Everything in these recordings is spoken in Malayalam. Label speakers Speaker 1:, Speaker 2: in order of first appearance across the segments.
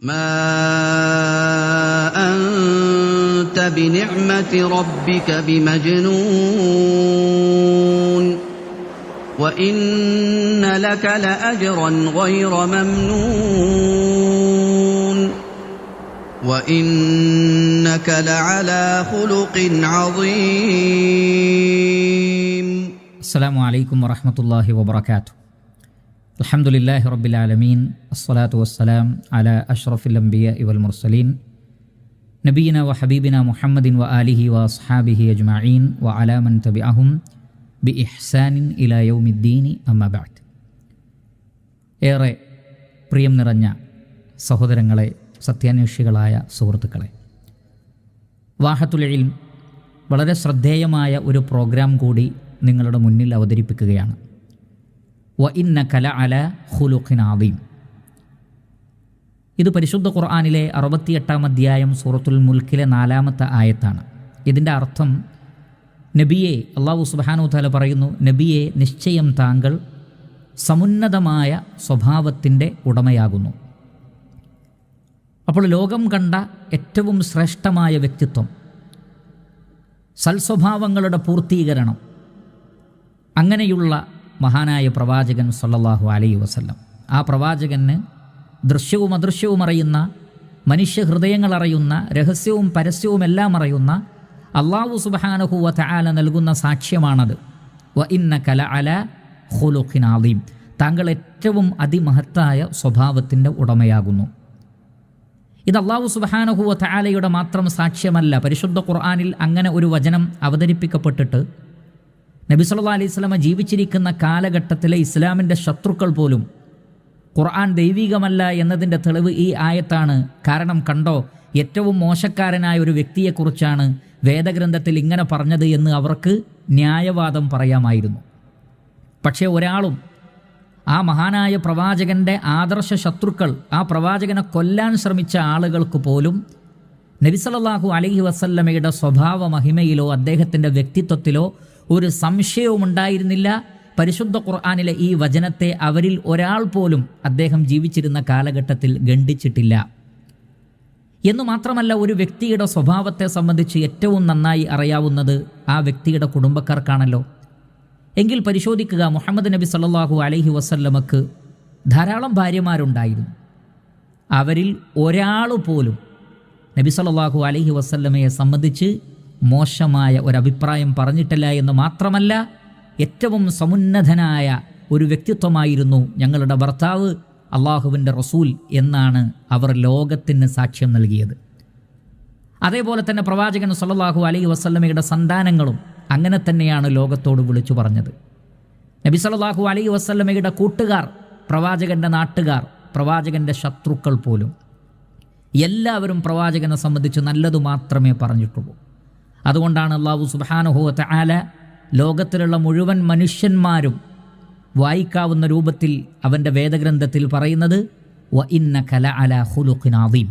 Speaker 1: ما أنت بنعمة ربك بمجنون وإن لك لأجرا غير ممنون وإنك لعلى خلق عظيم
Speaker 2: السلام عليكم ورحمة الله وبركاته. അലഹമുല്ലാഹി റബ്ബിലാലമീൻ അസ്സലാത്തു വസ്സലാം അല അഷ്റഫുൽ അംബിയ ഇവൽ മുർസലീൻ. നബീന വ ഹബീബിന മുഹമ്മദിൻ വ ആലിഹി വ അസ്ഹാബിഹി അജ്മഈൻ വ അലാമൻ തബി അഹും ബി ഇഹ്സാനിൻ ഇല യൗമിദ്ദീനി അമ്മബാദ് ഏറെ പ്രിയം നിറഞ്ഞ സഹോദരങ്ങളെ സത്യാന്വേഷികളായ സുഹൃത്തുക്കളെ വാഹത്തുൽ ഇൽം വളരെ ശ്രദ്ധേയമായ ഒരു പ്രോഗ്രാം കൂടി നിങ്ങളുടെ മുന്നിൽ അവതരിപ്പിക്കുകയാണ്. വ ഇന്ന കല അല ഹുലുഖിൻ ആദീം ഇത് പരിശുദ്ധ ഖുർആാനിലെ അറുപത്തിയെട്ടാം അധ്യായം സൂറത്തുൽ മുൽക്കിലെ നാലാമത്തെ ആയത്താണ്. ഇതിന്റെ അർത്ഥം നബിയെ അള്ളാഹു സുബാനു താല പറയുന്നു നബിയെ നിശ്ചയം താങ്കൾ സമുന്നതമായ സ്വഭാവത്തിന്റെ ഉടമയാകുന്നു. അപ്പോൾ ലോകം കണ്ട ഏറ്റവും ശ്രേഷ്ഠമായ വ്യക്തിത്വം സൽസ്വഭാവങ്ങളുടെ പൂർത്തീകരണം അങ്ങനെയുള്ള മഹാനായ പ്രവാചകൻ സല്ലാഹു അലൈ വസല്ലം. ആ പ്രവാചകന് ദൃശ്യവും അദൃശ്യവും അറിയുന്ന മനുഷ്യഹൃദയങ്ങൾ അറിയുന്ന രഹസ്യവും പരസ്യവും എല്ലാം അറിയുന്ന അള്ളാഹു സുബാനഹുവ തആല നൽകുന്ന സാക്ഷ്യമാണത്. വ ഇന്ന കല അല ഹുലുഖിൻ ആദീം താങ്കൾ ഏറ്റവും അതിമഹത്തായ സ്വഭാവത്തിന്റെ ഉടമയാകുന്നു. ഇത് അള്ളാഹു സുബാനഹുവ തആലയുടെ മാത്രം സാക്ഷ്യമല്ല. പരിശുദ്ധ ഖുർആാനിൽ അങ്ങനെ ഒരു വചനം അവതരിപ്പിക്കപ്പെട്ടിട്ട് നബി സല്ലാ അലൈഹി സ്വലമ ജീവിച്ചിരിക്കുന്ന കാലഘട്ടത്തിലെ ഇസ്ലാമിന്റെ ശത്രുക്കൾ പോലും ഖുർആൻ ദൈവികമല്ല എന്നതിന്റെ തെളിവ് ഈ ആയത്താണ്. കാരണം കണ്ടോ ഏറ്റവും മോശക്കാരനായ ഒരു വ്യക്തിയെക്കുറിച്ചാണ് വേദഗ്രന്ഥത്തിൽ ഇങ്ങനെ പറഞ്ഞത് എന്ന് അവർക്ക് ന്യായവാദം പറയാമായിരുന്നു. പക്ഷേ ഒരാളും ആ മഹാനായ പ്രവാചകന്റെ ആദർശ ശത്രുക്കൾ ആ പ്രവാചകനെ കൊല്ലാൻ ശ്രമിച്ച ആളുകൾക്ക് പോലും നബിസലല്ലാഹു അലഹി വസല്ലമയുടെ സ്വഭാവ മഹിമയിലോ അദ്ദേഹത്തിന്റെ വ്യക്തിത്വത്തിലോ ഒരു സംശയവും ഉണ്ടായിരുന്നില്ല പരിശുദ്ധ ഖുർആാനിലെ ഈ വചനത്തെ അവരിൽ ഒരാൾ പോലും അദ്ദേഹം ജീവിച്ചിരുന്ന കാലഘട്ടത്തിൽ ഗണ്ടിച്ചിട്ടില്ല എന്നു മാത്രമല്ല ഒരു വ്യക്തിയുടെ സ്വഭാവത്തെ സംബന്ധിച്ച് ഏറ്റവും നന്നായി അറിയാവുന്നത് ആ വ്യക്തിയുടെ കുടുംബക്കാർക്കാണല്ലോ. എങ്കിൽ പരിശോധിക്കുക മുഹമ്മദ് നബി സല്ലാഹു അലഹി വസല്ലമക്ക് ധാരാളം ഭാര്യമാരുണ്ടായിരുന്നു. അവരിൽ ഒരാൾ പോലും നബി സല്ലാഹു അലഹി വസല്ലമയെ സംബന്ധിച്ച് മോശമായ ഒരഭിപ്രായം പറഞ്ഞിട്ടില്ല എന്ന് മാത്രമല്ല ഏറ്റവും സമുന്നതനായ ഒരു വ്യക്തിത്വമായിരുന്നു ഞങ്ങളുടെ ഭർത്താവ് അള്ളാഹുവിന്റെ റസൂൽ എന്നാണ് അവർ ലോകത്തിന് സാക്ഷ്യം നൽകിയത്. അതേപോലെ തന്നെ പ്രവാചകൻ സല്ലാഹു അലൈഹി വസ്ലമയുടെ സന്താനങ്ങളും അങ്ങനെ തന്നെയാണ് ലോകത്തോട് വിളിച്ചു പറഞ്ഞത്. നബി സല്ലല്ലാഹു അലൈഹി വസ്ലമയുടെ കൂട്ടുകാർ പ്രവാചകന്റെ നാട്ടുകാർ പ്രവാചകന്റെ ശത്രുക്കൾ പോലും. എല്ലാവരും പ്രവാചകനെ സംബന്ധിച്ച് നല്ലതു മാത്രമേ പറഞ്ഞിട്ടുള്ളൂ. അതുകൊണ്ടാണ് അള്ളാഹു സുബാനുഹോത്ത ആല ലോകത്തിലുള്ള മുഴുവൻ മനുഷ്യന്മാരും വായിക്കാവുന്ന രൂപത്തിൽ അവന്റെ വേദഗ്രന്ഥത്തിൽ പറയുന്നത് വ ഇന്ന കല അല ഹുലുഖിനാദീം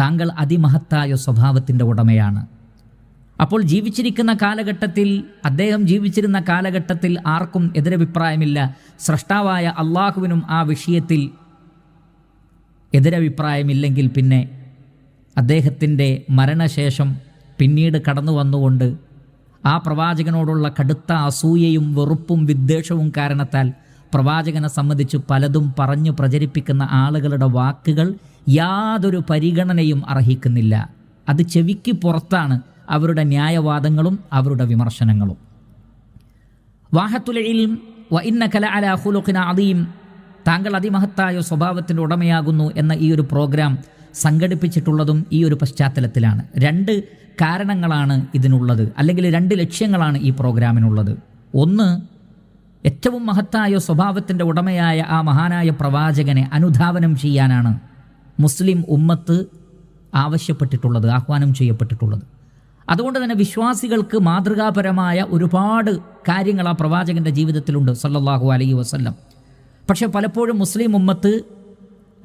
Speaker 2: താങ്കൾ അതിമഹത്തായ സ്വഭാവത്തിന്റെ ഉടമയാണ്. അപ്പോൾ ജീവിച്ചിരിക്കുന്ന കാലഘട്ടത്തിൽ അദ്ദേഹം ജീവിച്ചിരുന്ന കാലഘട്ടത്തിൽ ആർക്കും എതിരഭിപ്രായമില്ല. സ്രഷ്ടാവായ അള്ളാഹുവിനും ആ വിഷയത്തിൽ എതിരഭിപ്രായമില്ലെങ്കിൽ പിന്നെ അദ്ദേഹത്തിന്റെ മരണശേഷം പിന്നീട് കടന്നു വന്നുകൊണ്ട് ആ പ്രവാചകനോടുള്ള കടുത്ത അസൂയയും വെറുപ്പും വിദ്വേഷവും കാരണത്താൽ പ്രവാചകനെ സംബന്ധിച്ച് പലതും പറഞ്ഞു പ്രചരിപ്പിക്കുന്ന ആളുകളുടെ വാക്കുകൾ യാതൊരു പരിഗണനയും അർഹിക്കുന്നില്ല. അത് ചെവിക്ക് പുറത്താണ് അവരുടെ ന്യായവാദങ്ങളും അവരുടെ വിമർശനങ്ങളും. വാഹത്തുലയിലും താങ്കൾ അതിമഹത്തായ സ്വഭാവത്തിന്റെ ഉടമയാകുന്നു എന്ന ഈ ഒരു പ്രോഗ്രാം സംഘടിപ്പിച്ചിട്ടുള്ളതും ഈ ഒരു പശ്ചാത്തലത്തിലാണ്. രണ്ട് കാരണങ്ങളാണ് ഇതിനുള്ളത്. അല്ലെങ്കിൽ രണ്ട് ലക്ഷ്യങ്ങളാണ് ഈ പ്രോഗ്രാമിനുള്ളത്. ഒന്ന് ഏറ്റവും മഹത്തായ സ്വഭാവത്തിന്റെ ഉടമയായ ആ മഹാനായ പ്രവാചകനെ അനുധാവനം ചെയ്യാനാണ് മുസ്ലിം ഉമ്മത്ത് ആവശ്യപ്പെട്ടിട്ടുള്ളത് ആഹ്വാനം ചെയ്യപ്പെട്ടിട്ടുള്ളത്. അതുകൊണ്ട് തന്നെ വിശ്വാസികൾക്ക് മാതൃകാപരമായ ഒരുപാട് കാര്യങ്ങൾ ആ പ്രവാചകന്റെ ജീവിതത്തിലുണ്ട് സല്ലല്ലാഹു അലൈഹി വസല്ലം. പക്ഷേ പലപ്പോഴും മുസ്ലിം ഉമ്മത്ത്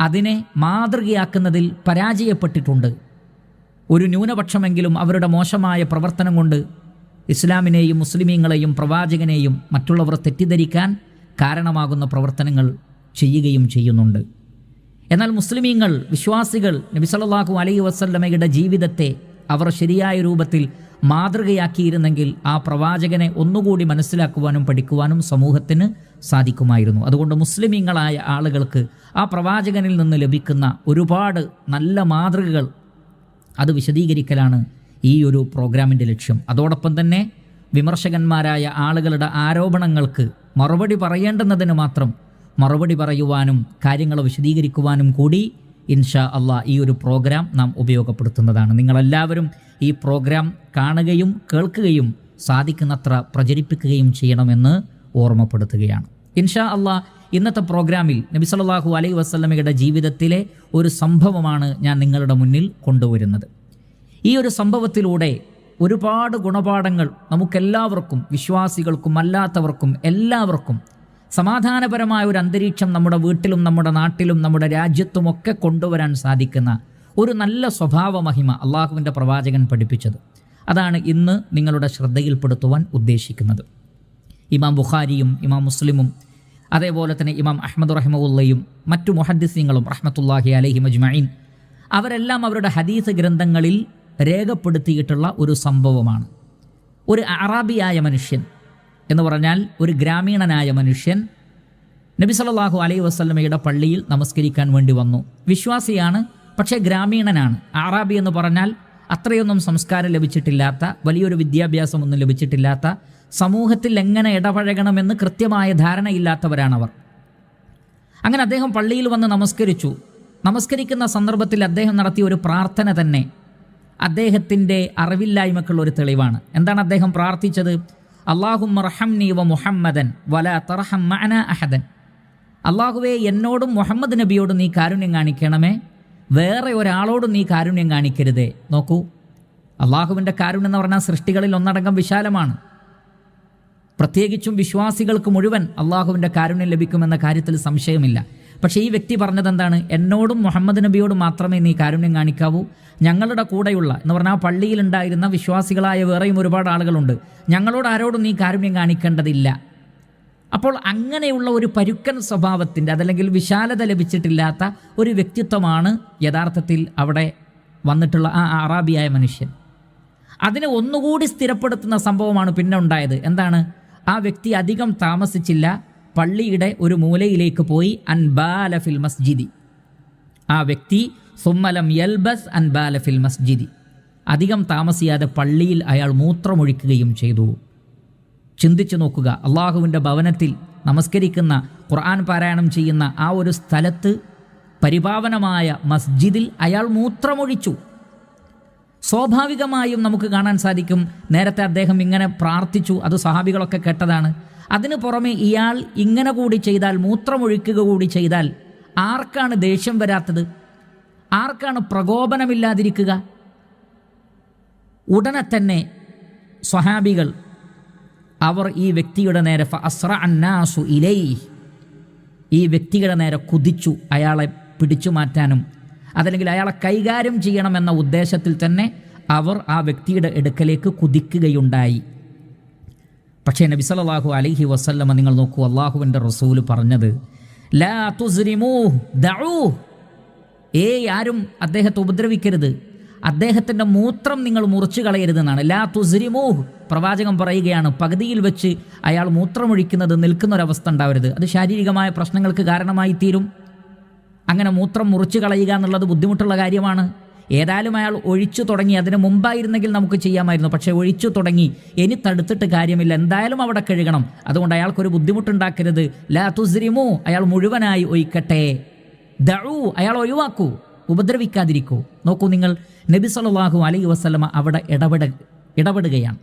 Speaker 2: അതിനെ മാതൃകയാക്കുന്നതിൽ പരാജയപ്പെട്ടിട്ടുണ്ട്. ഒരു ന്യൂനപക്ഷമെങ്കിലും അവരുടെ മോശമായ പ്രവർത്തനം കൊണ്ട് ഇസ്ലാമിനെയും മുസ്ലിമീങ്ങളെയും പ്രവാചകനെയും മറ്റുള്ളവർ തെറ്റിദ്ധരിക്കാൻ കാരണമാകുന്ന പ്രവർത്തനങ്ങൾ ചെയ്യുകയും ചെയ്യുന്നുണ്ട്. എന്നാൽ മുസ്ലിമീങ്ങൾ വിശ്വാസികൾ നബി സല്ലല്ലാഹു അലൈഹി വസല്ലമയുടെ ജീവിതത്തെ അവർ ശരിയായ രൂപത്തിൽ മാതൃകയാക്കിയിരുന്നെങ്കിൽ ആ പ്രവാചകനെ ഒന്നുകൂടി മനസ്സിലാക്കുവാനും പഠിക്കുവാനും സമൂഹത്തിന് സാധിക്കുമായിരുന്നു. അതുകൊണ്ട് മുസ്ലിമീങ്ങളായ ആളുകൾക്ക് ആ പ്രവാചകനിൽ നിന്ന് ലഭിക്കുന്ന ഒരുപാട് നല്ല മാതൃകകൾ അത് വിശദീകരിക്കലാണ് ഈ ഒരു പ്രോഗ്രാമിന്റെ ലക്ഷ്യം. അതോടൊപ്പം തന്നെ വിമർശകന്മാരായ ആളുകളുടെ ആരോപണങ്ങൾക്ക് മറുപടി പറയേണ്ടുന്നതിന് മാത്രം മറുപടി പറയുവാനും കാര്യങ്ങൾ വിശദീകരിക്കുവാനും കൂടി ഇൻഷാ അള്ളാ ഈ ഒരു പ്രോഗ്രാം നാം ഉപയോഗപ്പെടുത്തുന്നതാണ്. നിങ്ങളെല്ലാവരും ഈ പ്രോഗ്രാം കാണുകയും കേൾക്കുകയും സാധിക്കുന്നത്ര പ്രചരിപ്പിക്കുകയും ചെയ്യണമെന്ന് ഓർമ്മപ്പെടുത്തുകയാണ്. ഇൻഷാ അള്ളാ ഇന്നത്തെ പ്രോഗ്രാമിൽ നബി സല്ലല്ലാഹു അലൈഹി വസ്ലമയുടെ ജീവിതത്തിലെ ഒരു സംഭവമാണ് ഞാൻ നിങ്ങളുടെ മുന്നിൽ കൊണ്ടുവരുന്നത്. ഈ ഒരു സംഭവത്തിലൂടെ ഒരുപാട് ഗുണപാഠങ്ങൾ നമുക്കെല്ലാവർക്കും വിശ്വാസികൾക്കും അല്ലാത്തവർക്കും എല്ലാവർക്കും സമാധാനപരമായ ഒരു അന്തരീക്ഷം നമ്മുടെ വീട്ടിലും നമ്മുടെ നാട്ടിലും നമ്മുടെ രാജ്യത്തും ഒക്കെ കൊണ്ടുവരാൻ സാധിക്കുന്ന ഒരു നല്ല സ്വഭാവ മഹിമ അള്ളാഹുവിന്റെ പ്രവാചകൻ പഠിപ്പിച്ചത്. അതാണ് ഇന്ന് നിങ്ങളുടെ ശ്രദ്ധയിൽപ്പെടുത്തുവാൻ ഉദ്ദേശിക്കുന്നത്. ഇമാം ബുഖാരിയും ഇമാം മുസ്ലിമും അതേപോലെ തന്നെ ഇമാം അഹമ്മദ് റഹ്മുല്ലയും മറ്റു മുഹദ്ദിസീങ്ങളും റഹ്മത്തുല്ലാഹി അലഹി മജ്മഈൻ അവരെല്ലാം അവരുടെ ഹദീസ് ഗ്രന്ഥങ്ങളിൽ രേഖപ്പെടുത്തിയിട്ടുള്ള ഒരു സംഭവമാണ്. ഒരു അറാബിയായ മനുഷ്യൻ എന്ന് പറഞ്ഞാൽ ഒരു ഗ്രാമീണനായ മനുഷ്യൻ നബി സല്ലല്ലാഹു അലൈഹി വസ്ലമയുടെ പള്ളിയിൽ നമസ്കരിക്കാൻ വേണ്ടി വന്നു. വിശ്വാസിയാണ് പക്ഷേ ഗ്രാമീണനാണ്. അറാബി എന്ന് പറഞ്ഞാൽ അത്രയൊന്നും സംസ്കാരം ലഭിച്ചിട്ടില്ലാത്ത വലിയൊരു വിദ്യാഭ്യാസമൊന്നും ലഭിച്ചിട്ടില്ലാത്ത സമൂഹത്തിൽ എങ്ങനെ ഇടപഴകണമെന്ന് കൃത്യമായ ധാരണയില്ലാത്തവരാണവർ. അങ്ങനെ അദ്ദേഹം പള്ളിയിൽ വന്ന് നമസ്കരിച്ചു. നമസ്കരിക്കുന്ന സന്ദർഭത്തിൽ അദ്ദേഹം നടത്തിയ ഒരു പ്രാർത്ഥന തന്നെ അദ്ദേഹത്തിന്റെ അറിവില്ലായ്മക്കുള്ള ഒരു തെളിവാണ്. എന്താണ് അദ്ദേഹം പ്രാർത്ഥിച്ചത്? അള്ളാഹും വ മുഹമ്മദൻ വല തർഹം മഅന അഹദൻ. അള്ളാഹുവെ എന്നോടും മുഹമ്മദ് നബിയോടും നീ കാരുണ്യം കാണിക്കണമേ. വേറെ ഒരാളോടും നീ കാരുണ്യം കാണിക്കരുതേ. നോക്കൂ അള്ളാഹുവിന്റെ കാരുണ്യം എന്ന് പറഞ്ഞാൽ സൃഷ്ടികളിൽ ഒന്നടങ്കം വിശാലമാണ്. പ്രത്യേകിച്ചും വിശ്വാസികൾക്ക് മുഴുവൻ അള്ളാഹുവിന്റെ കാരുണ്യം ലഭിക്കുമെന്ന കാര്യത്തിൽ സംശയമില്ല. പക്ഷേ ഈ വ്യക്തി പറഞ്ഞത് എന്താണ്? എന്നോടും മുഹമ്മദ് നബിയോടും മാത്രമേ നീ കാരുണ്യം കാണിക്കാവൂ. ഞങ്ങളുടെ കൂടെയുള്ള എന്ന് പറഞ്ഞാൽ ആ പള്ളിയിലുണ്ടായിരുന്ന വിശ്വാസികളായ വേറെയും ഒരുപാട് ആളുകളുണ്ട്. ഞങ്ങളോട് ആരോടും നീ കാരുണ്യം കാണിക്കേണ്ടതില്ല. അപ്പോൾ അങ്ങനെയുള്ള ഒരു പരുക്കൻ സ്വഭാവത്തിന്റെ അതല്ലെങ്കിൽ വിശാലത ലഭിച്ചിട്ടില്ലാത്ത ഒരു വ്യക്തിത്വമാണ് യഥാർത്ഥത്തിൽ അവിടെ വന്നിട്ടുള്ള ആ അറാബിയായ മനുഷ്യൻ. അതിനെ ഒന്നുകൂടി സ്ഥിരപ്പെടുത്തുന്ന സംഭവമാണ് പിന്നെ ഉണ്ടായത്. എന്താണ്? ആ വ്യക്തി അധികം താമസിച്ചില്ല. പള്ളിയുടെ ഒരു മൂലയിലേക്ക് പോയി അൻബാല ഫിൽ മസ്ജിദി. ആ വ്യക്തി സുമ്മലം യൽബസ് അൻബാല ഫിൽ മസ്ജിദി. അധികം താമസിയാതെ പള്ളിയിൽ അയാൾ മൂത്രമൊഴിക്കുകയും ചെയ്തു. ചിന്തിച്ചു നോക്കുക അള്ളാഹുവിന്റെ ഭവനത്തിൽ നമസ്കരിക്കുന്ന ഖുർആൻ പാരായണം ചെയ്യുന്ന ആ ഒരു സ്ഥലത്ത് പരിപാവനമായ മസ്ജിദിൽ അയാൾ മൂത്രമൊഴിച്ചു. സ്വാഭാവികമായും നമുക്ക് കാണാൻ സാധിക്കും നേരത്തെ അദ്ദേഹം ഇങ്ങനെ പ്രാർത്ഥിച്ചു അത് സഹാബികളൊക്കെ കേട്ടതാണ്. അതിനു പുറമെ ഇയാൾ ഇങ്ങനെ കൂടി ചെയ്താൽ മൂത്രമൊഴിക്കുക കൂടി ചെയ്താൽ ആർക്കാണ് ദേഷ്യം വരാത്തത്? ആർക്കാണ് പ്രകോപനമില്ലാതിരിക്കുക? ഉടനെ തന്നെ സ്വഹാബികൾ അവർ ഈ വ്യക്തിയുടെ നേരെ അസ്ര അന്നാസു ഇലൈ ഈ വ്യക്തിയുടെ നേരെ കുതിച്ചു അയാളെ പിടിച്ചു മാറ്റാനും അതല്ലെങ്കിൽ അയാളെ കൈകാര്യം ചെയ്യണമെന്ന ഉദ്ദേശത്തിൽ തന്നെ അവർ ആ വ്യക്തിയുടെ എടുക്കലേക്ക് കുതിക്കുകയുണ്ടായി. പക്ഷേ നബി സല്ലല്ലാഹു അലൈഹി വസല്ലമ നിങ്ങൾ നോക്കൂ അള്ളാഹുവിന്റെ റസൂൽ പറഞ്ഞത് ലാ ആരും അദ്ദേഹത്തെ ഉപദ്രവിക്കരുത്. അദ്ദേഹത്തിന്റെ മൂത്രം നിങ്ങൾ മുറിച്ചു കളയരുതെന്നാണ്. ലാ തുസ്രിമൂ പ്രവാചകം പറയുകയാണ് പകുതിയിൽ വെച്ച് അയാൾ മൂത്രമൊഴിക്കുന്നത് നിൽക്കുന്നൊരവസ്ഥ ഉണ്ടാവരുത്. അത് ശാരീരികമായ പ്രശ്നങ്ങൾക്ക് കാരണമായി തീരും അങ്ങനെ മൂത്രം മുറിച്ചു കളയുക എന്നുള്ളത് ബുദ്ധിമുട്ടുള്ള കാര്യമാണ്. ഏതായാലും അയാൾ ഒഴിച്ചു തുടങ്ങി. അതിന് മുമ്പായിരുന്നെങ്കിൽ നമുക്ക് ചെയ്യാമായിരുന്നു. പക്ഷേ ഒഴിച്ചു തുടങ്ങി. ഇനി തടുത്തിട്ട് കാര്യമില്ല. എന്തായാലും അവിടെ കഴുകണം. അതുകൊണ്ട് അയാൾക്കൊരു ബുദ്ധിമുട്ടുണ്ടാക്കരുത്. ലാ തുസ്രിമു. അയാൾ മുഴുവനായി ഒഴിക്കട്ടെ. ദഴു അയാൾ ഒഴിവാക്കൂ. ഉപദ്രവിക്കാതിരിക്കൂ. നോക്കൂ നിങ്ങൾ. നബി സല്ലല്ലാഹു അലൈ വസല്ലമ അവിടെ ഇടപെട ഇടപെടുകയാണ്.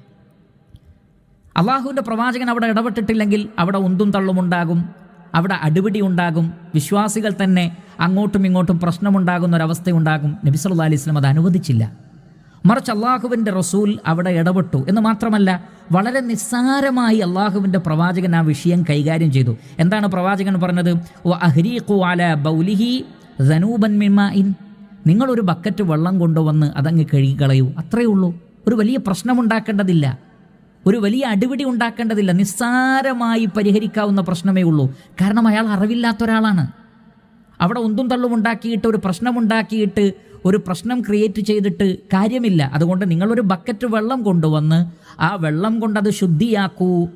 Speaker 2: അള്ളാഹുവിന്റെ പ്രവാചകൻ അവിടെ ഇടപെട്ടിട്ടില്ലെങ്കിൽ അവിടെ ഉന്തും തള്ളുമുണ്ടാകും അവിടെ അടിപിടി ഉണ്ടാകും. വിശ്വാസികൾ തന്നെ അങ്ങോട്ടും ഇങ്ങോട്ടും പ്രശ്നമുണ്ടാകുന്ന ഒരവസ്ഥയുണ്ടാകും നബി സല്ലല്ലാഹു അലൈഹി സ്വലം അത് അനുവദിച്ചില്ല. മറിച്ച് അള്ളാഹുവിന്റെ റസൂൽ അവിടെ ഇടപെട്ടു എന്ന് മാത്രമല്ല വളരെ നിസ്സാരമായി അള്ളാഹുവിന്റെ പ്രവാചകൻ ആ വിഷയം കൈകാര്യം ചെയ്തു. എന്താണ് പ്രവാചകൻ പറഞ്ഞത്? "വ അഹ്രീഖു ബൗലിഹി സനൂബൻ മിൻ മാഇൻ." നിങ്ങളൊരു ബക്കറ്റ് വെള്ളം കൊണ്ടുവന്ന് അതങ്ങ് കഴുകിക്കളയൂ. അത്രയേ ഉള്ളൂ. ഒരു വലിയ പ്രശ്നമുണ്ടാക്കേണ്ടതില്ല. ഒരു വലിയ അടിപിടി ഉണ്ടാക്കേണ്ടതില്ല. നിസ്സാരമായി പരിഹരിക്കാവുന്ന പ്രശ്നമേ ഉള്ളൂ. കാരണം അയാൾ അറിവില്ലാത്ത ഒരാളാണ്. അവിടെ ഉന്തും തള്ളും ഉണ്ടാക്കിയിട്ട് ഒരു പ്രശ്നമുണ്ടാക്കിയിട്ട് ഒരു പ്രശ്നം ക്രിയേറ്റ് ചെയ്തിട്ട് കാര്യമില്ല. അതുകൊണ്ട് നിങ്ങളൊരു ബക്കറ്റ് വെള്ളം കൊണ്ടുവന്ന് ആ വെള്ളം കൊണ്ടത് ശുദ്ധിയാക്കൂ.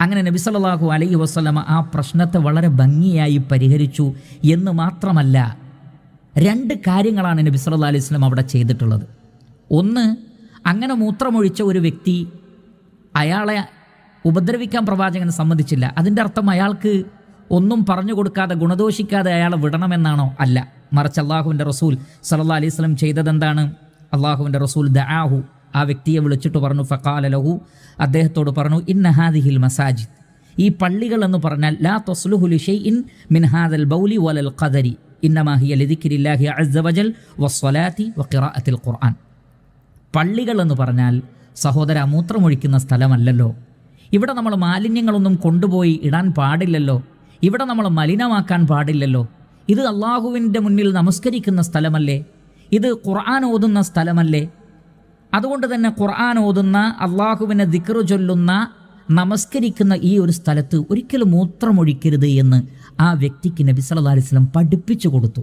Speaker 2: അങ്ങനെ നബിസലാഹു അലൈഹി വസ്ലമ ആ പ്രശ്നത്തെ വളരെ ഭംഗിയായി പരിഹരിച്ചു എന്ന് മാത്രമല്ല രണ്ട് കാര്യങ്ങളാണ് നബി അലൈഹി സ്വലം അവിടെ ചെയ്തിട്ടുള്ളത്. ഒന്ന് അങ്ങനെ മൂത്രമൊഴിച്ച ഒരു വ്യക്തി അയാളെ ഉപദ്രവിക്കാൻ പ്രവാചകൻ സമ്മതിച്ചില്ല. അതിന്റെ അർത്ഥം അയാൾക്ക് ഒന്നും പറഞ്ഞു കൊടുക്കാതെ ഗുണദോഷിക്കാതെ അയാളെ വിടണമെന്നാണോ? അല്ല. മറിച്ച് അള്ളാഹുവിന്റെ റസൂൽ സലഹ് അലൈഹി വസല്ലം ചെയ്തതെന്താണ് അള്ളാഹുവിന്റെ റസൂൽ ദആഹു ആ വ്യക്തിയെ വിളിച്ചിട്ട് പറഞ്ഞു ഫക്കാല ലഹു. അദ്ദേഹത്തോട് പറഞ്ഞു ഇന്ന ഹാദിഹിൽ മസാജിദ്. ഈ പള്ളികൾ എന്ന് പറഞ്ഞാൽ ലാ തസ്ലുഹു ലിഷൈഇൻ മിൻ ഹാദൽ ബൗലി വലൽ ഖദരി. ഇന്നമാ ഹിയ ലിദിക്രില്ലാഹി വസ്വലാത്തി വഖിറാഅത്തിൽ ഖുർആൻ. പള്ളികൾ എന്ന് പറഞ്ഞാൽ സഹോദര മൂത്രമൊഴിക്കുന്ന സ്ഥലമല്ലല്ലോ. ഇവിടെ നമ്മൾ മാലിന്യങ്ങളൊന്നും കൊണ്ടുപോയി ഇടാൻ പാടില്ലല്ലോ. ഇവിടെ നമ്മൾ മലിനമാക്കാൻ പാടില്ലല്ലോ. ഇത് അള്ളാഹുവിന്റെ മുന്നിൽ നമസ്കരിക്കുന്ന സ്ഥലമല്ലേ? ഇത് ഖുർആൻ ഓതുന്ന സ്ഥലമല്ലേ? അതുകൊണ്ട് തന്നെ ഖുർആൻ ഓതുന്ന അള്ളാഹുവിനെ ദിക്റു ചൊല്ലുന്ന നമസ്കരിക്കുന്ന ഈ ഒരു സ്ഥലത്ത് ഒരിക്കലും മൂത്രമൊഴിക്കരുത് എന്ന് ആ വ്യക്തിക്ക് നബി സല്ലല്ലാഹു അലൈഹി വസല്ലം പഠിപ്പിച്ചു കൊടുത്തു.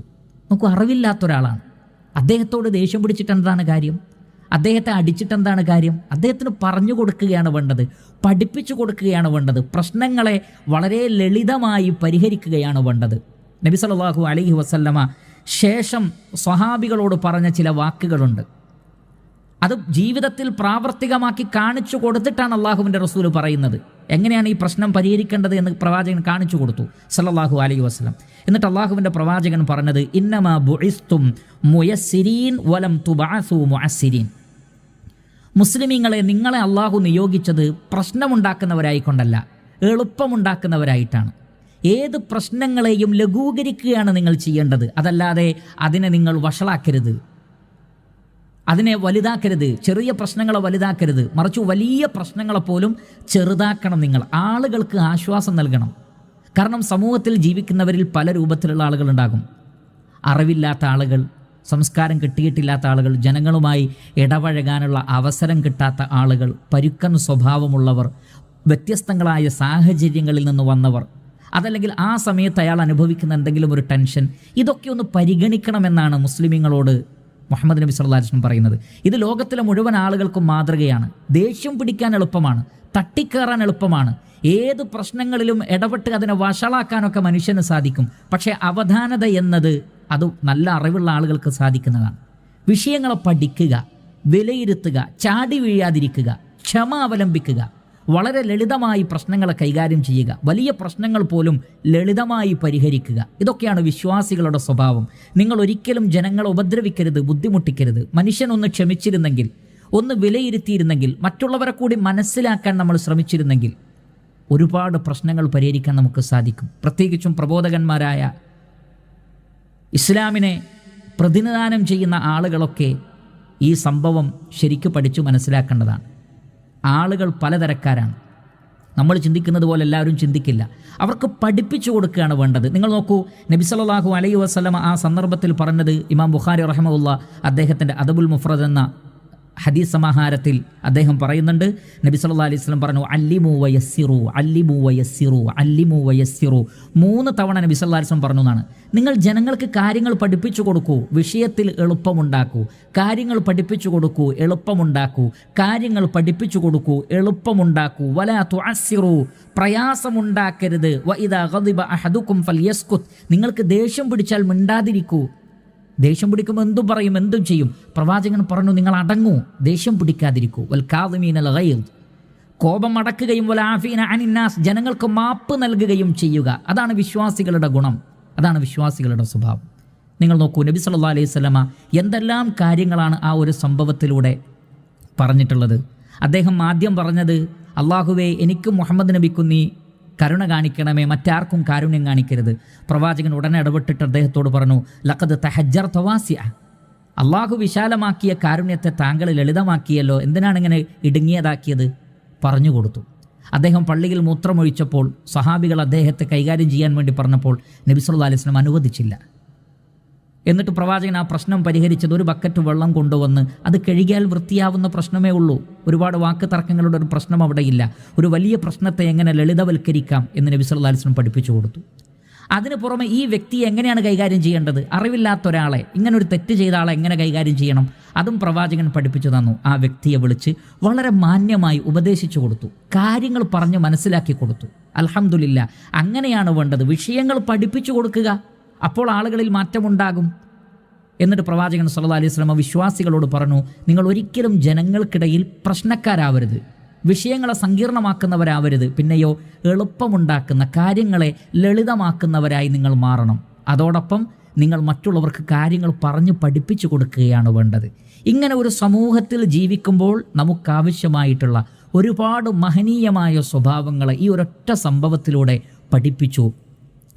Speaker 2: നമുക്ക് അറിവില്ലാത്ത ഒരാളാണ്. അദ്ദേഹത്തോട് ദേഷ്യം പിടിച്ചിട്ട് എന്താണ് കാര്യം? അദ്ദേഹത്തെ അടിച്ചിട്ട് എന്താണ് കാര്യം? അദ്ദേഹത്തിന് പറഞ്ഞു കൊടുക്കുകയാണ് വേണ്ടത്. പഠിപ്പിച്ചു കൊടുക്കുകയാണ് വേണ്ടത്. പ്രശ്നങ്ങളെ വളരെ ലളിതമായി പരിഹരിക്കുകയാണ് വേണ്ടത്. നബി സല്ലല്ലാഹു അലൈഹി വസല്ലമ ശേഷം സ്വഹാബികളോട് പറഞ്ഞ ചില വാക്കുകളുണ്ട്. അത് ജീവിതത്തിൽ പ്രാവർത്തികമാക്കി കാണിച്ചു കൊടുത്തിട്ടാണ് അള്ളാഹുവിന്റെ റസൂൽ പറയുന്നത്. എങ്ങനെയാണ് ഈ പ്രശ്നം പരിഹരിക്കേണ്ടത് എന്ന് പ്രവാചകൻ കാണിച്ചു കൊടുത്തു സല്ലാഹു അലൈഹി വസ്ലം എന്നിട്ട് അള്ളാഹുവിന്റെ പ്രവാചകൻ പറഞ്ഞത് ഇന്നമാ ബുഇസ്തും മുയസിരീൻ വലം തുബാസു മുഅസ്സിരീൻ. മുസ്ലിമീങ്ങളെ നിങ്ങളെ അള്ളാഹു നിയോഗിച്ചത് പ്രശ്നമുണ്ടാക്കുന്നവരായിക്കൊണ്ടല്ല എളുപ്പമുണ്ടാക്കുന്നവരായിട്ടാണ്. ഏത് പ്രശ്നങ്ങളെയും ലഘൂകരിക്കുകയാണ് നിങ്ങൾ ചെയ്യേണ്ടത്. അതല്ലാതെ അതിനെ നിങ്ങൾ വഷളാക്കരുത്. അതിനെ വലുതാക്കരുത്. ചെറിയ പ്രശ്നങ്ങളെ വലുതാക്കരുത്. മറിച്ച് വലിയ പ്രശ്നങ്ങളെ പോലും ചെറുതാക്കണം നിങ്ങൾ. ആളുകൾക്ക് ആശ്വാസം നൽകണം. കാരണം സമൂഹത്തിൽ ജീവിക്കുന്നവരിൽ പല രൂപത്തിലുള്ള ആളുകളുണ്ടാകും അറിവില്ലാത്ത ആളുകൾ സംസ്കാരം കിട്ടിയിട്ടില്ലാത്ത ആളുകൾ ജനങ്ങളുമായി ഇടപഴകാനുള്ള അവസരം കിട്ടാത്ത ആളുകൾ പരുക്കൻ സ്വഭാവമുള്ളവർ വ്യത്യസ്തങ്ങളായ സാഹചര്യങ്ങളിൽ നിന്ന് വന്നവർ. അതല്ലെങ്കിൽ ആ സമയത്ത് അയാൾ അനുഭവിക്കുന്ന എന്തെങ്കിലും ഒരു ടെൻഷൻ. ഇതൊക്കെ ഒന്ന് പരിഗണിക്കണമെന്നാണ് മുസ്ലിമീങ്ങളോട് മുഹമ്മദ് നബി വസല്ലം പറയുന്നത്. ഇത് ലോകത്തിലെ മുഴുവൻ ആളുകൾക്കും മാതൃകയാണ്. ദേഷ്യം പിടിക്കാൻ എളുപ്പമാണ്. തട്ടിക്കയറാൻ എളുപ്പമാണ്. ഏത് പ്രശ്നങ്ങളിലും ഇടപെട്ട് അതിനെ വഷളാക്കാനൊക്കെ മനുഷ്യന് സാധിക്കും. പക്ഷേ അവധാനത എന്നത് അത് നല്ല അറിവുള്ള ആളുകൾക്ക് സാധിക്കുന്നതാണ്. വിഷയങ്ങളെ പഠിക്കുക വിലയിരുത്തുക ചാടി വീഴാതിരിക്കുക ക്ഷമ അവലംബിക്കുക വളരെ ലളിതമായി പ്രശ്നങ്ങളെ കൈകാര്യം ചെയ്യുക. വലിയ പ്രശ്നങ്ങൾ പോലും ലളിതമായി പരിഹരിക്കുക. ഇതൊക്കെയാണ് വിശ്വാസികളുടെ സ്വഭാവം. നിങ്ങൾ ഒരിക്കലും ജനങ്ങളെ ഉപദ്രവിക്കരുത് ബുദ്ധിമുട്ടിക്കരുത്. മനുഷ്യനൊന്ന് ക്ഷമിച്ചിരുന്നെങ്കിൽ ഒന്ന് വിലയിരുത്തിയിരുന്നെങ്കിൽ മറ്റുള്ളവരെ കൂടി മനസ്സിലാക്കാൻ നമ്മൾ ശ്രമിച്ചിരുന്നെങ്കിൽ ഒരുപാട് പ്രശ്നങ്ങൾ പരിഹരിക്കാൻ നമുക്ക് സാധിക്കും. പ്രത്യേകിച്ചും പ്രബോധകന്മാരായ ഇസ്ലാമിനെ പ്രതിനിധാനം ചെയ്യുന്ന ആളുകളൊക്കെ ഈ സംഭവം ശരിക്കു പഠിച്ചു മനസ്സിലാക്കേണ്ടതാണ്. ആളുകൾ പലതരക്കാരാണ്. നമ്മൾ ചിന്തിക്കുന്നത് പോലെ എല്ലാവരും ചിന്തിക്കില്ല. അവർക്ക് പഠിപ്പിച്ചു കൊടുക്കുകയാണ് വേണ്ടത്. നിങ്ങൾ നോക്കൂ നബി സല്ലല്ലാഹു അലൈഹി വസ്ലമ ആ സന്ദർഭത്തിൽ പറഞ്ഞത് ഇമാം ബുഖാരി റഹമുല്ല അദ്ദേഹത്തിന്റെ അദബുൽ മുഫ്രദ് എന്ന ഹദീസ് സമാഹാരത്തിൽ അദ്ദേഹം പറയുന്നുണ്ട് നബി സല്ലാ അലൈഹി സ്വലം പറഞ്ഞു അല്ലിമു വയസ്സിറു അല്ലിമു വയസ്സിറു അല്ലിമു വയസ്സിറു. മൂന്ന് തവണ നബി സല്ലാ അലൈഹി പറഞ്ഞു എന്നാണ്. നിങ്ങൾ ജനങ്ങൾക്ക് കാര്യങ്ങൾ പഠിപ്പിച്ചു കൊടുക്കൂ വിഷയത്തിൽ എളുപ്പമുണ്ടാക്കൂ. കാര്യങ്ങൾ പഠിപ്പിച്ചു കൊടുക്കൂ എളുപ്പമുണ്ടാക്കൂ. കാര്യങ്ങൾ പഠിപ്പിച്ചു കൊടുക്കൂ എളുപ്പമുണ്ടാക്കൂ. വല തുറു പ്രയാസമുണ്ടാക്കരുത്. വ അഹദുക്കും ഫൽയസ്കുത് നിങ്ങൾക്ക് ദേഷ്യം പിടിച്ചാൽ മിണ്ടാതിരിക്കൂ. ദേഷ്യം പിടിക്കുമ്പോൾ എന്തും പറയും എന്തും ചെയ്യും. പ്രവാചകൻ പറഞ്ഞു നിങ്ങൾ അടങ്ങൂ ദേഷ്യം പിടിക്കാതിരിക്കൂ. വൽ കാദിമീനൽ ഗൈദ് കോപം അടക്കുകയും വൽ ആഫീന അനിന്നാസ് ജനങ്ങൾക്ക് മാപ്പ് നൽകുകയും ചെയ്യുക. അതാണ് വിശ്വാസികളുടെ ഗുണം. അതാണ് വിശ്വാസികളുടെ സ്വഭാവം. നിങ്ങൾ നോക്കൂ നബി സല്ലല്ലാഹു അലൈഹി വസല്ലമ എന്തെല്ലാം കാര്യങ്ങളാണ് ആ ഒരു സംഭവത്തിലൂടെ പറഞ്ഞിട്ടുള്ളത്. അദ്ദേഹം ആദ്യം പറഞ്ഞത് അള്ളാഹുവേ എനിക്ക് മുഹമ്മദ് നബിക്കും നീ കരുണ കാണിക്കണമേ മറ്റാർക്കും കാരുണ്യം കാണിക്കരുത്. പ്രവാചകൻ ഉടനെ ഇടപെട്ടിട്ട് അദ്ദേഹത്തോട് പറഞ്ഞു ലഖദ് തഹജ്ജർ തവാസിയ അള്ളാഹു വിശാലമാക്കിയ കാരുണ്യത്തെ താങ്കൾ ലളിതമാക്കിയല്ലോ എന്തിനാണ് ഇങ്ങനെ ഇടുങ്ങിയതാക്കിയത്? പറഞ്ഞു കൊടുത്തു. അദ്ദേഹം പള്ളിയിൽ മൂത്രമൊഴിച്ചപ്പോൾ സഹാബികൾ അദ്ദേഹത്തെ കൈകാര്യം ചെയ്യാൻ വേണ്ടി പറഞ്ഞപ്പോൾ നബി അലിസ്ലം അനുവദിച്ചില്ല. എന്നിട്ട് പ്രവാചകൻ ആ പ്രശ്നം പരിഹരിച്ചത് ഒരു ബക്കറ്റ് വെള്ളം കൊണ്ടുവന്ന് അത് കഴുകിയാൽ വൃത്തിയാവുന്ന പ്രശ്നമേ ഉള്ളൂ. ഒരുപാട് വാക്ക് തർക്കങ്ങളുടെ ഒരു പ്രശ്നം അവിടെയില്ല. ഒരു വലിയ പ്രശ്നത്തെ എങ്ങനെ ലളിതവൽക്കരിക്കാം എന്ന് നബി വസല്ലം പഠിപ്പിച്ചു കൊടുത്തു. അതിന് പുറമെ ഈ വ്യക്തി എങ്ങനെയാണ് കൈകാര്യം ചെയ്യേണ്ടത്? അറിവില്ലാത്ത ഒരാളെ ഇങ്ങനെ ഒരു തെറ്റ് ചെയ്ത ആളെ എങ്ങനെ കൈകാര്യം ചെയ്യണം? അതും പ്രവാചകൻ പഠിപ്പിച്ചു തന്നു. ആ വ്യക്തിയെ വിളിച്ച് വളരെ മാന്യമായി ഉപദേശിച്ചു കൊടുത്തു. കാര്യങ്ങൾ പറഞ്ഞ് മനസ്സിലാക്കി കൊടുത്തു. അൽഹംദുലില്ല അങ്ങനെയാണ് വേണ്ടത്. വിഷയങ്ങൾ പഠിപ്പിച്ചു കൊടുക്കുക. അപ്പോൾ ആളുകളിൽ മാറ്റമുണ്ടാകും. എന്നിട്ട് പ്രവാചകൻ സല്ലാ അലൈഹി സ്വലമ വിശ്വാസികളോട് പറഞ്ഞു നിങ്ങൾ ഒരിക്കലും ജനങ്ങൾക്കിടയിൽ പ്രശ്നക്കാരാവരുത്. വിഷയങ്ങളെ സങ്കീർണമാക്കുന്നവരാവരുത്. പിന്നെയോ എളുപ്പമുണ്ടാക്കുന്ന കാര്യങ്ങളെ ലളിതമാക്കുന്നവരായി നിങ്ങൾ മാറണം. അതോടൊപ്പം നിങ്ങൾ മറ്റുള്ളവർക്ക് കാര്യങ്ങൾ പറഞ്ഞു പഠിപ്പിച്ചു കൊടുക്കുകയാണ് വേണ്ടത്. ഇങ്ങനെ ഒരു സമൂഹത്തിൽ ജീവിക്കുമ്പോൾ നമുക്കാവശ്യമായിട്ടുള്ള ഒരുപാട് മഹനീയമായ സ്വഭാവങ്ങളെ ഈ ഒരൊറ്റ സംഭവത്തിലൂടെ പഠിപ്പിച്ചു.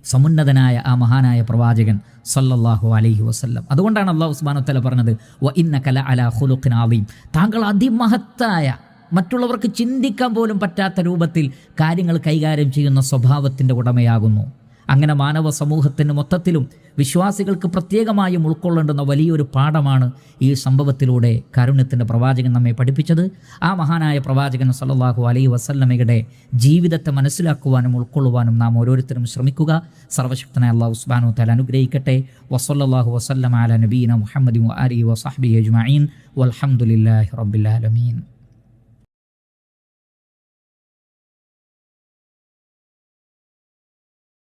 Speaker 2: സമുന്നതനായ ആ മഹാനായ പ്രവാചകൻ സല്ലല്ലാഹു അലൈഹി വസല്ലം. അതുകൊണ്ടാണ് അള്ളാഹു ഉസ്മാനുത്തല പറഞ്ഞത് വ ഇന്ന കല അല ഹുലുഖിൻ ആലീം താങ്കൾ അതിമഹത്തായ മറ്റുള്ളവർക്ക് ചിന്തിക്കാൻ പോലും പറ്റാത്ത രൂപത്തിൽ കാര്യങ്ങൾ കൈകാര്യം ചെയ്യുന്ന സ്വഭാവത്തിന്റെ ഉടമയാകുന്നു. അങ്ങനെ മാനവ സമൂഹത്തിന് മൊത്തത്തിലും വിശ്വാസികൾക്ക് പ്രത്യേകമായും ഉൾക്കൊള്ളേണ്ടുന്ന വലിയൊരു പാഠമാണ് ഈ സംഭവത്തിലൂടെ കാരുണ്യത്തിന്റെ പ്രവാചകൻ നമ്മെ പഠിപ്പിച്ചത്. ആ മഹാനായ പ്രവാചകൻ സല്ലാഹു അലൈ വസല്ലമയുടെ ജീവിതത്തെ മനസ്സിലാക്കുവാനും ഉൾക്കൊള്ളുവാനും നാം ഓരോരുത്തരും ശ്രമിക്കുക. സർവശക്തനായ അള്ളാഹു ഉസ്ബാനു തല അനുഗ്രഹിക്കട്ടെ. വസല്ലല്ലാഹു വസല്ലം അല നബീന മുഹമ്മദ് അലി വസാഹബി അജ്മീൻ വലഹമുല്ലാ റബ്ബിൽ ആലമീൻ.